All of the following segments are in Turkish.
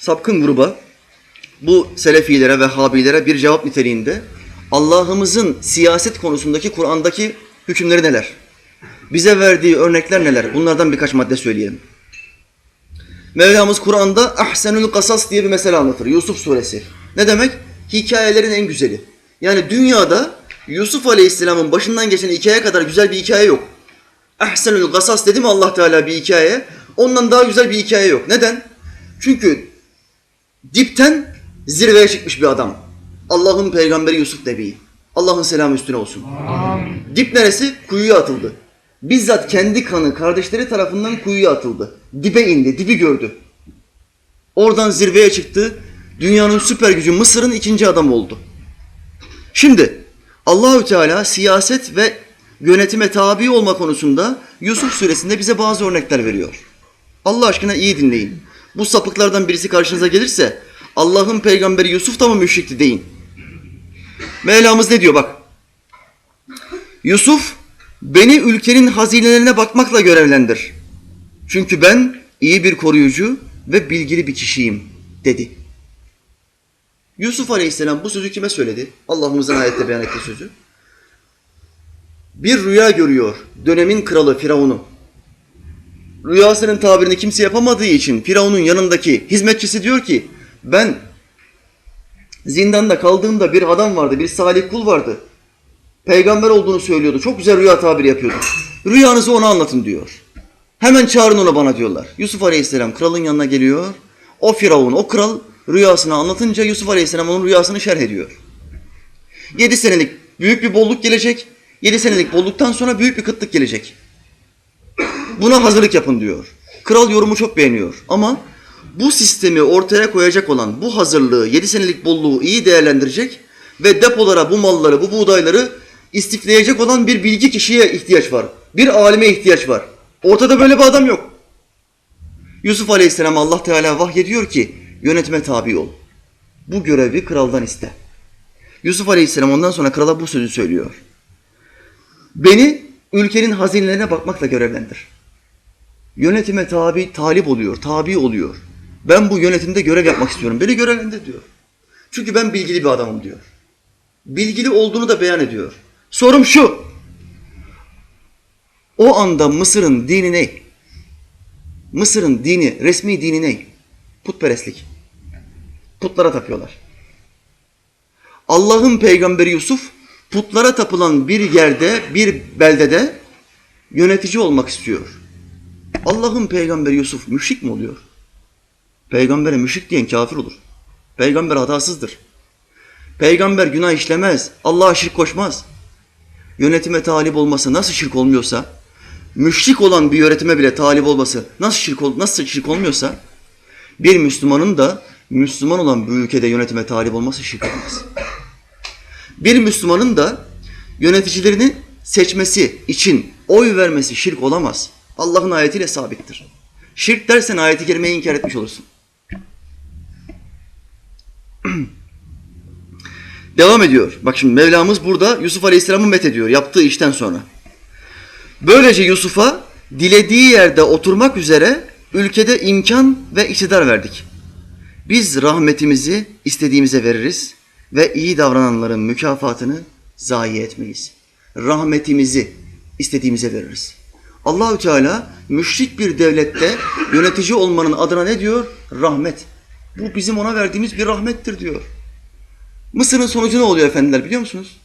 sapkın gruba, bu Selefilere ve Habilere bir cevap niteliğinde Allah'ımızın siyaset konusundaki Kur'an'daki hükümleri neler? Bize verdiği örnekler neler? Bunlardan birkaç madde söyleyelim. Mevlamız Kur'an'da ahsenül kasas diye bir mesele anlatır. Yusuf suresi. Ne demek? Hikayelerin en güzeli. Yani dünyada Yusuf Aleyhisselam'ın başından geçen hikaye kadar güzel bir hikaye yok. Ahsenül kasas dedi mi Allah Teala bir hikaye? Ondan daha güzel bir hikaye yok. Neden? Çünkü dipten zirveye çıkmış bir adam. Allah'ın peygamberi Yusuf Nebi. Allah'ın selamı üstüne olsun. Dip neresi? Kuyuya atıldı. Bizzat kendi kanı kardeşleri tarafından kuyuya atıldı. Dibe indi, dibi gördü. Oradan zirveye çıktı. Dünyanın süper gücü Mısır'ın ikinci adamı oldu. Şimdi Allahü Teala siyaset ve yönetime tabi olma konusunda Yusuf suresinde bize bazı örnekler veriyor. Allah aşkına iyi dinleyin. Bu sapıklardan birisi karşınıza gelirse Allah'ın peygamberi Yusuf da mı müşrikti deyin. Mevlamız ne diyor bak. Yusuf beni ülkenin hazinelerine bakmakla görevlendir. Çünkü ben iyi bir koruyucu ve bilgili bir kişiyim dedi. Yusuf Aleyhisselam bu sözü kime söyledi? Allah'ımızın ayette beyan ettiği sözü. Bir rüya görüyor dönemin kralı Firavun'u. Rüyasının tabirini kimse yapamadığı için Firavun'un yanındaki hizmetçisi diyor ki ben zindanda kaldığımda bir adam vardı, bir salih kul vardı. Peygamber olduğunu söylüyordu. Çok güzel rüya tabiri yapıyordu. Rüyanızı ona anlatın diyor. Hemen çağırın onu bana diyorlar. Yusuf Aleyhisselam kralın yanına geliyor. O Firavun, o kral rüyasını anlatınca Yusuf Aleyhisselam onun rüyasını şerh ediyor. Yedi senelik büyük bir bolluk gelecek. Yedi senelik bolluktan sonra büyük bir kıtlık gelecek. Buna hazırlık yapın diyor. Kral yorumu çok beğeniyor ama bu sistemi ortaya koyacak olan bu hazırlığı, yedi senelik bolluğu iyi değerlendirecek ve depolara bu malları, bu buğdayları istifleyecek olan bir bilgi kişiye ihtiyaç var. Bir alime ihtiyaç var. Ortada böyle bir adam yok. Yusuf Aleyhisselam Allah Teala vahyediyor ki yönetime tabi ol. Bu görevi kraldan iste. Yusuf Aleyhisselam ondan sonra krala bu sözü söylüyor. Beni ülkenin hazinelerine bakmakla görevlendir. Yönetime tabi, talip oluyor, tabi oluyor. Ben bu yönetimde görev yapmak istiyorum. Beni görevlendir diyor. Çünkü ben bilgili bir adamım diyor. Bilgili olduğunu da beyan ediyor. Sorum şu. O anda Mısır'ın dini ne? Mısır'ın dini, resmi dini ne? Putperestlik. Putlara tapıyorlar. Allah'ın peygamberi Yusuf putlara tapılan bir yerde, bir beldede yönetici olmak istiyor. Allah'ın peygamberi Yusuf müşrik mi oluyor? Peygambere müşrik diyen kafir olur. Peygamber hatasızdır. Peygamber günah işlemez. Allah'a şirk koşmaz. Yönetime talip olması nasıl şirk olmuyorsa, müşrik olan bir yönetime bile talip olması nasıl şirk, ol, nasıl şirk olmuyorsa, bir Müslümanın da Müslüman olan bir ülkede yönetime talip olması şirk olmaz. Bir Müslümanın da yöneticilerini seçmesi için oy vermesi şirk olamaz. Allah'ın ayetiyle sabittir. Şirk dersen ayeti kerimeyi inkar etmiş olursun. Devam ediyor. Bak şimdi Mevlamız burada Yusuf Aleyhisselam'ı met ediyor yaptığı işten sonra. Böylece Yusuf'a dilediği yerde oturmak üzere ülkede imkan ve iktidar verdik. Biz rahmetimizi istediğimize veririz ve iyi davrananların mükafatını zayi etmeyiz. Rahmetimizi istediğimize veririz. Allahü Teala müşrik bir devlette yönetici olmanın adına ne diyor? Rahmet. Bu bizim ona verdiğimiz bir rahmettir diyor. Mısır'ın sonucu ne oluyor efendiler biliyor musunuz?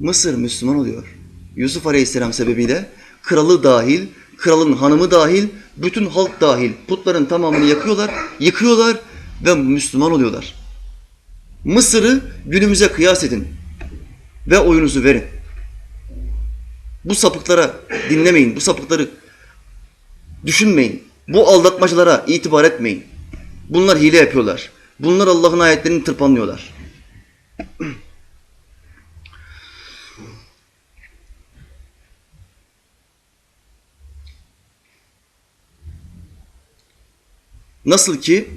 Mısır Müslüman oluyor. Yusuf Aleyhisselam sebebiyle kralı dahil, kralın hanımı dahil, bütün halk dahil putların tamamını yakıyorlar, yıkıyorlar ve Müslüman oluyorlar. Mısır'ı günümüze kıyas edin ve oyunuzu verin. Bu sapıklara dinlemeyin, bu sapıkları düşünmeyin. Bu aldatmacılara itibar etmeyin. Bunlar hile yapıyorlar. Bunlar Allah'ın ayetlerini tırpanlıyorlar. Nasıl ki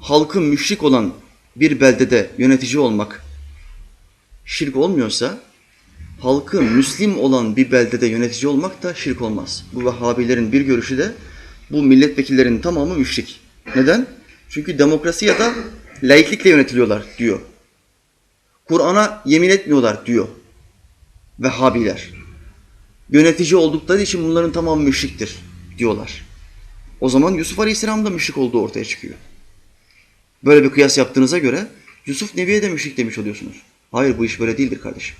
halkın müşrik olan bir beldede yönetici olmak şirk olmuyorsa, halkı Müslim olan bir beldede yönetici olmak da şirk olmaz. Bu Vehhabilerin bir görüşü de bu milletvekillerinin tamamı müşrik. Neden? Çünkü demokrasi ya da laiklikle yönetiliyorlar diyor. Kur'an'a yemin etmiyorlar diyor. Vehhabiler. Yönetici oldukları için bunların tamamı müşriktir diyorlar. O zaman Yusuf Aleyhisselam da müşrik olduğu ortaya çıkıyor. Böyle bir kıyas yaptığınıza göre Yusuf Nebi'ye de müşrik demiş oluyorsunuz. Hayır bu iş böyle değildir kardeşim.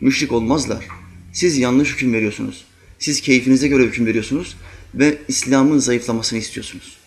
Müşrik olmazlar. Siz yanlış hüküm veriyorsunuz. Siz keyfinize göre hüküm veriyorsunuz ve İslam'ın zayıflamasını istiyorsunuz.